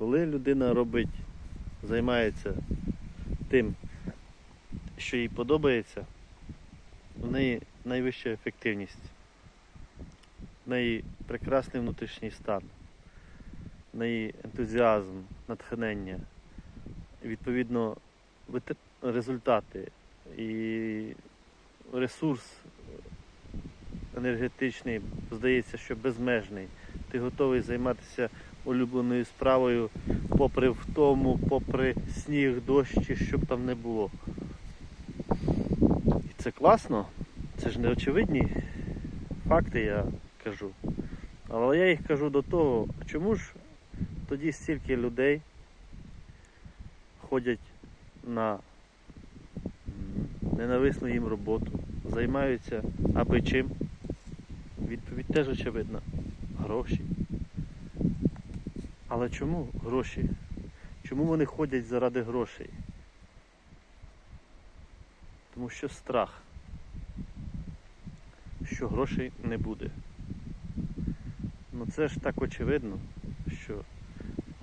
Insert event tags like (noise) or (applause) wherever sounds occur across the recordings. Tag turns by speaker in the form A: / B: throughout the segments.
A: Коли людина робить, займається тим, що їй подобається, в неї найвища ефективність, в неї прекрасний внутрішній стан, в неї ентузіазм, натхнення, відповідно результати і ресурс енергетичний, здається, що безмежний. Ти готовий займатися улюбленою справою, попри втому, попри сніг, дощ, чи що там не було. І це класно, це ж не очевидні факти, я кажу. Але я їх кажу до того, чому ж тоді стільки людей ходять на ненависну їм роботу, займаються аби чим? Відповідь теж очевидна. Гроші. Але чому гроші? Чому вони ходять заради грошей? Тому що страх, що грошей не буде. Ну це ж так очевидно, що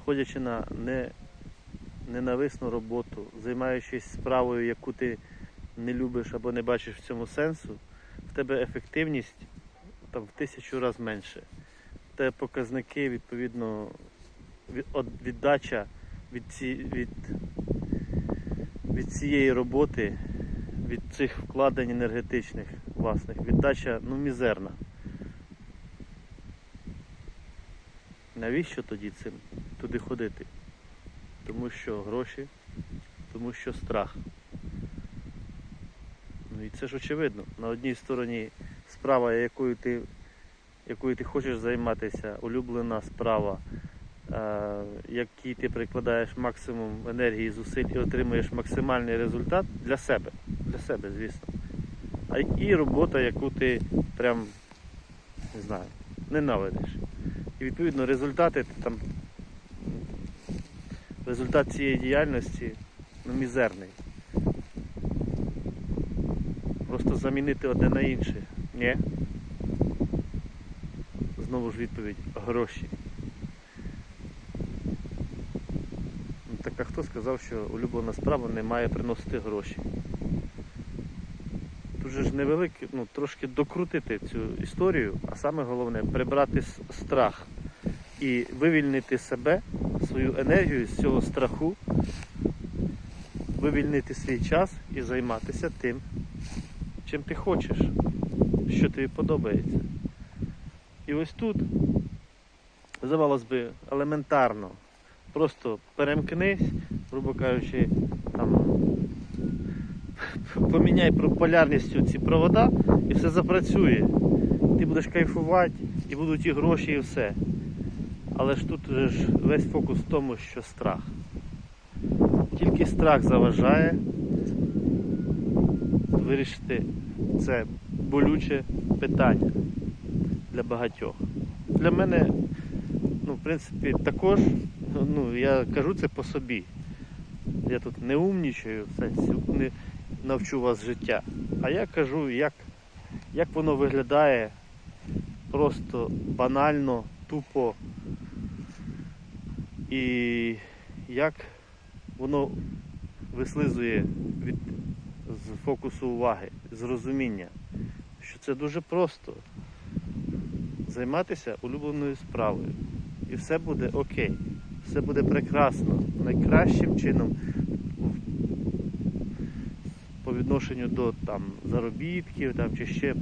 A: ходячи на не, ненависну роботу, займаючись справою, яку ти не любиш або не бачиш в цьому сенсу, в тебе ефективність там в тисячу разів менше. В показники, відповідно, віддача від, ці, від, від цієї роботи, від цих вкладень енергетичних власних, віддача ну, мізерна. Навіщо тоді цим туди ходити? Тому що гроші, тому що страх. Ну і це ж очевидно. На одній стороні справа, якою ти, якою ти хочеш займатися, улюблена справа, е, якій ти прикладаєш максимум енергії, зусиль і отримуєш максимальний результат для себе. Для себе, звісно. А і робота, яку ти прям не знаю, ненавидиш. І відповідно результати ти там. Результат цієї діяльності ну, мізерний. Просто замінити одне на інше. Ні. Знову ж відповідь гроші. Ну, так а хто сказав, що улюблена справа не має приносити гроші? Тут же ж невелике, ну трошки докрутити цю історію, а саме головне прибрати страх і вивільнити себе, свою енергію з цього страху, вивільнити свій час і займатися тим, чим ти хочеш, що тобі подобається. І ось тут, здавалось би, елементарно. Просто перемкнись, грубо кажучи, там, поміняй полярністю ці провода і все запрацює. Ти будеш кайфувати, і будуть і гроші, і все. Але ж тут ж весь фокус в тому, що страх. Тільки страх заважає вирішити це болюче питання для багатьох. Для мене, ну, в принципі, також, ну, я кажу це по собі. Я тут не умнічаю, в сенсі не навчу вас життя. А я кажу, як, як воно виглядає просто банально, тупо. І як воно вислизує від з фокусу уваги, з розуміння, що це дуже просто займатися улюбленою справою. І все буде окей, все буде прекрасно, найкращим чином по відношенню до там, заробітків там, чи ще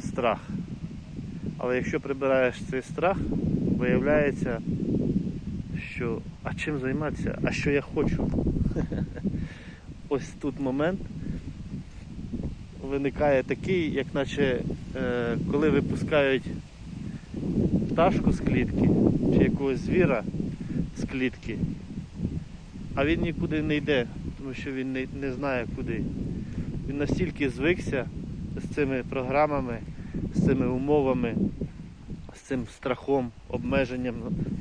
A: страх. Але якщо прибираєш цей страх, виявляється, що а чим займатися, а що я хочу. (laughs) Ось тут момент виникає такий, як наче е, коли випускають пташку з клітки чи якогось звіра з клітки, а він нікуди не йде, тому що він не, не знає куди. Він настільки звикся з цими програмами, з цими умовами, з цим страхом, обмеженням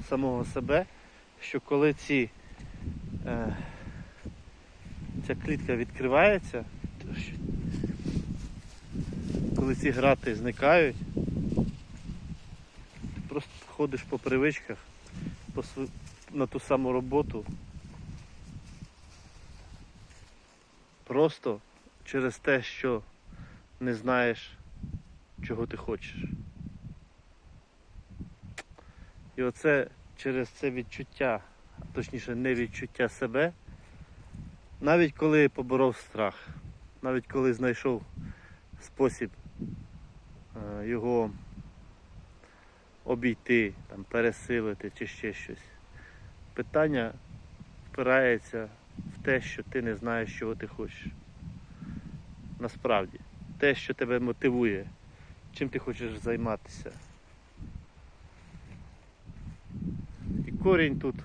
A: самого себе, що коли ці, е, ця клітка відкривається, коли ці грати зникають, просто ходиш по привичках по на ту саму роботу. Просто через те, що не знаєш, чого ти хочеш. І оце через це відчуття, точніше не відчуття себе, навіть коли поборов страх, навіть коли знайшов спосіб е, його обійти, там, пересилити чи ще щось. Питання впирається в те, що ти не знаєш, чого ти хочеш. Насправді, те, що тебе мотивує, чим ти хочеш займатися. І корінь тут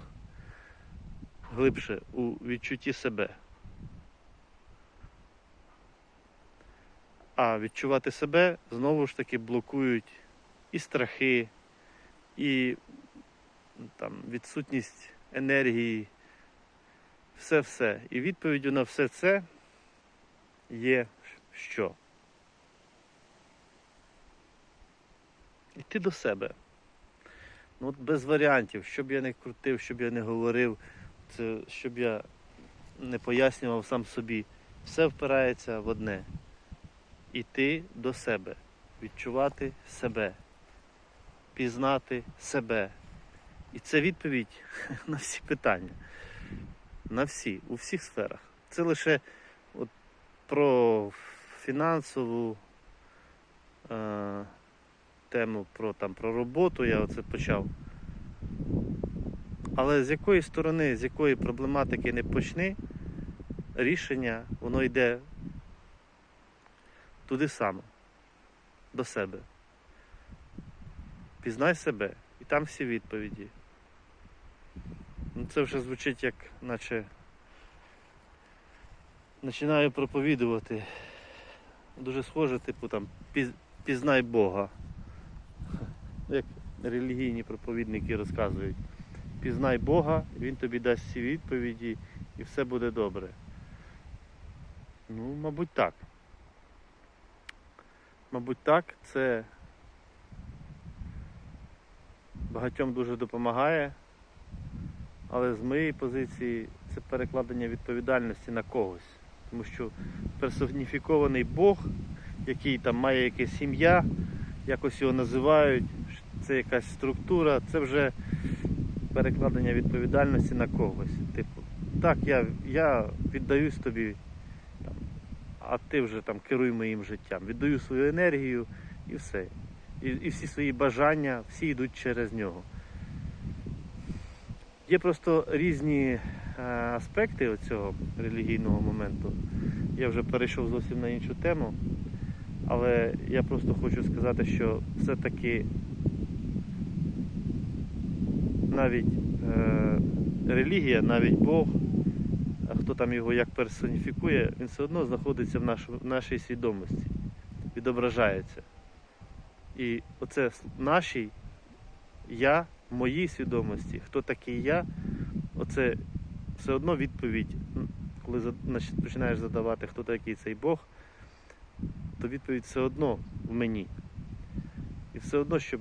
A: глибше у відчутті себе. А відчувати себе знову ж таки блокують і страхи, і там, відсутність енергії, все-все. І відповіддю на все це є що? Іти до себе. Ну, от без варіантів, що б я не крутив, що б я не говорив, це, щоб я не пояснював сам собі, все впирається в одне. Іти до себе, відчувати себе, пізнати себе. І це відповідь (laughs) на всі питання. На всі, у всіх сферах. Це лише от про фінансову е, тему, про, там, про роботу я оце почав. Але з якої сторони, з якої проблематики не почни, рішення воно йде туди само, до себе. Пізнай себе, і там всі відповіді. Ну, це вже звучить як наче починаю проповідувати. Дуже схоже, типу там пізнай Бога. (laughs) Як релігійні проповідники розказують. Пізнай Бога, Він тобі дасть всі відповіді і все буде добре. Ну, мабуть, так. Мабуть, так, це багатьом дуже допомагає, але з моєї позиції це перекладення відповідальності на когось. Тому що персоніфікований Бог, який там має якесь сім'я, якось його називають, це якась структура, це вже перекладення відповідальності на когось. Типу, так, я, я віддаюсь тобі, а ти вже там керуй моїм життям. Віддаю свою енергію і все. І, і всі свої бажання, всі йдуть через нього. Є просто різні е, аспекти цього релігійного моменту. Я вже перейшов зовсім на іншу тему, але я просто хочу сказати, що все-таки навіть е, релігія, навіть Бог, хто там його як персоніфікує, він все одно знаходиться в, нашу, в нашій свідомості, відображається. І оце нашій я, моїй свідомості, хто такий я, оце все одно відповідь, коли починаєш задавати, хто такий цей Бог, то відповідь все одно в мені. І все одно, щоб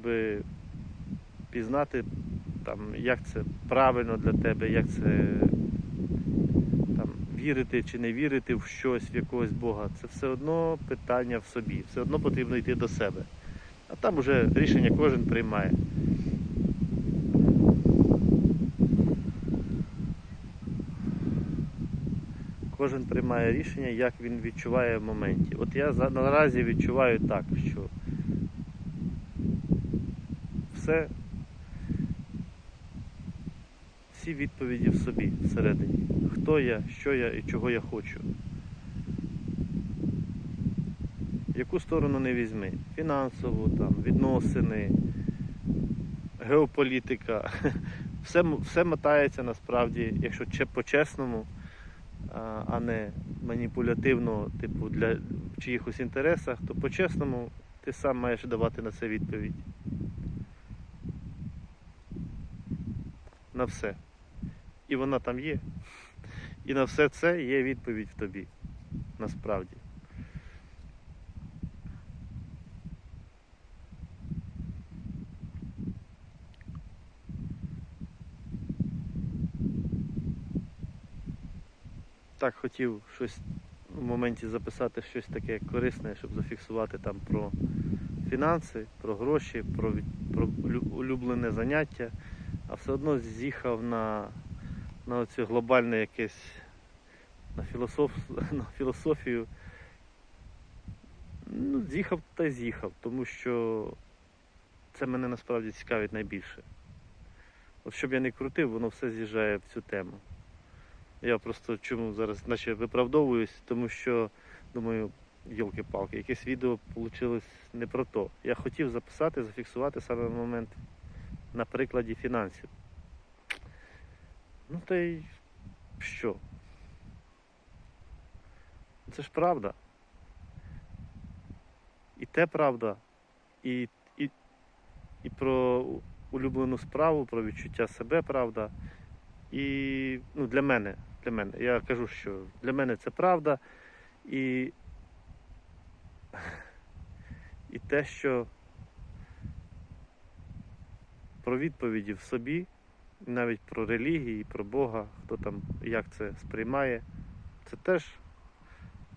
A: пізнати, там, як це правильно для тебе, як це там, вірити чи не вірити в щось, в якогось Бога, це все одно питання в собі. Все одно потрібно йти до себе. А там уже рішення кожен приймає. Кожен приймає рішення, як він відчуває в моменті. От я наразі відчуваю так, що все, всі відповіді в собі всередині. Хто я, що я і чого я хочу. Яку сторону не візьми? Фінансову, там, відносини, геополітика. (laughs) Все, все мотається насправді, якщо по-чесному, а- не маніпулятивно, типу, для в чиїхось інтересах, то по-чесному ти сам маєш давати на це відповідь. На все. І вона там є. І на все це є відповідь в тобі. Насправді. Так хотів щось в моменті записати щось таке корисне, щоб зафіксувати там про фінанси, про гроші, про, про улюблене заняття, а все одно з'їхав на, на оце глобальне якесь на, філософ, (laughs) на філософію. Ну, з'їхав та з'їхав, тому що це мене насправді цікавить найбільше. От щоб я не крутив, воно все з'їжджає в цю тему. Я просто чому зараз наче виправдовуюсь, тому що думаю, йолки-палки, якесь відео вийшло не про то. Я хотів записати, зафіксувати саме момент на прикладі фінансів. Ну та й що? Це ж правда. І те правда, і, і, і про улюблену справу, про відчуття себе правда. І ну, для мене, для мене. Я кажу, що для мене це правда. І, і те, що про відповіді в собі, навіть про релігії, про Бога, хто там як це сприймає, це теж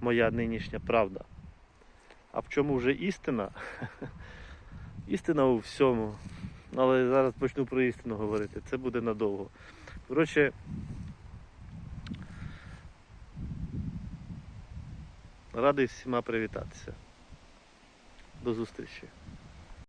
A: моя нинішня правда. А в чому вже істина? (laughs) істина у всьому. Але зараз почну про істину говорити. Це буде надовго. Коротше, радий всіма привітатися. До зустрічі.